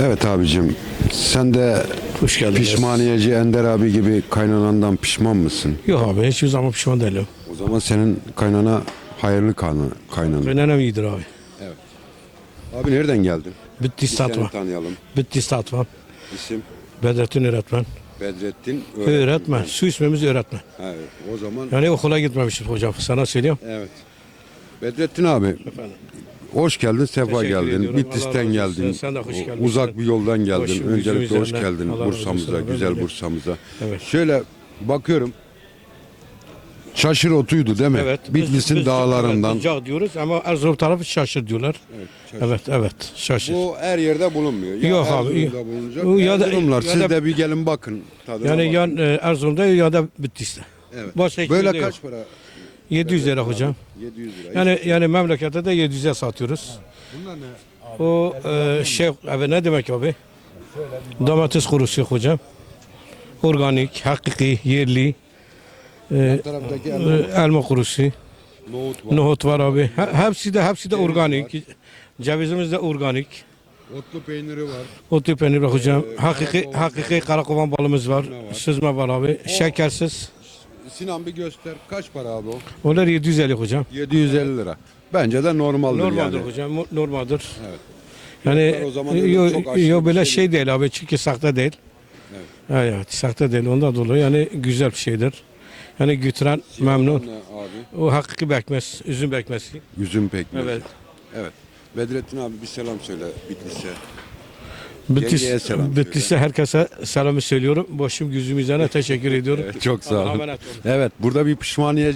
Evet abicim sen de Hoş geldiniz. pişmaniyeci Ender abi gibi kaynanandan pişman mısın? Yok abi hiçbir zaman pişman değilim. O zaman senin kaynana hayırlı kanı, kaynana. Kaynanem iyidir abi. Abi nereden geldin? Bir seni tanıyalım. Bitlis Tatvan. İsim Bedrettin öğretmen. Bedrettin Öğretmen. Su ismimiz öğretmen. Evet, o zaman Yani okula gitmemiştir hocam. Sana söyleyeyim. evet. Bedrettin abi Efendim. Hoş geldin, sefa Teşekkür geldin. ediyorum. Allah Bitlis'ten razı olsun. geldin. Sen de hoş geldin. Uzak bir yoldan geldin. Başım Öncelikle hoş geldin Allah razı Bursa'mıza, olsun. güzel. Bursa'mıza. Evet. Şöyle bakıyorum. Şaşır otuydu değil mi? Evet. Bitlis'in biz- biz dağlarından. Sıcak diyoruz ama Erzurum tarafı şaşır diyorlar. Evet evet şaşır. Bu her yerde bulunmuyor. Ya Yok abi, Erzurum'da bulunacak. ya Ya da- Erzurumlar ya siz da- de bir gelin bakın. Tadına yani bakın. ya e, Erzurum'da ya da Bitlis'te. Evet. Başka hiçbir Böyle yerde kaç yok. para? 700 lira hocam. 700 lira. Yani yani memlekette de 700'e satıyoruz. Bunlar ne? O e, şey abi ne demek abi? Domates kurusu hocam. Organik, hakiki, yerli. E, Bu taraftaki e, elma, elma kurusu, nohut var. nohut var abi. He- Hepsi de hepsi de organik. Cevizimiz de organik. Otlu peyniri var. Otlu peynir hocam. Ee, Hakiki karakovan hakiki karakovan balımız var? Süzme var abi. Şekersiz. Sinan bir göster. Kaç para abi o? Onlar 750 hocam. 750 lira. Bence de normaldir, Normaldir yani. hocam. mu- Normaldir. Evet. Yani Fiyatlar o zaman öyle yo, çok aşırı yo bir böyle şey şey değil abi çünkü sahte değil. Evet. evet sahte değil ondan dolayı yani güzel bir şeydir. Yani götüren memnun. Ne abi? O hakiki bekmez, üzüm bekmesi. Üzüm pekmezi. Evet. Evet. Bedrettin abi bir selam söyle Bitlis'e. Bitlis, selam Bitlis'e herkese selamı söylüyorum. Başım gözüm üzerine teşekkür ediyorum. Çok sağ Allah'a olun. emanet olun. Evet burada bir pişmaniyeci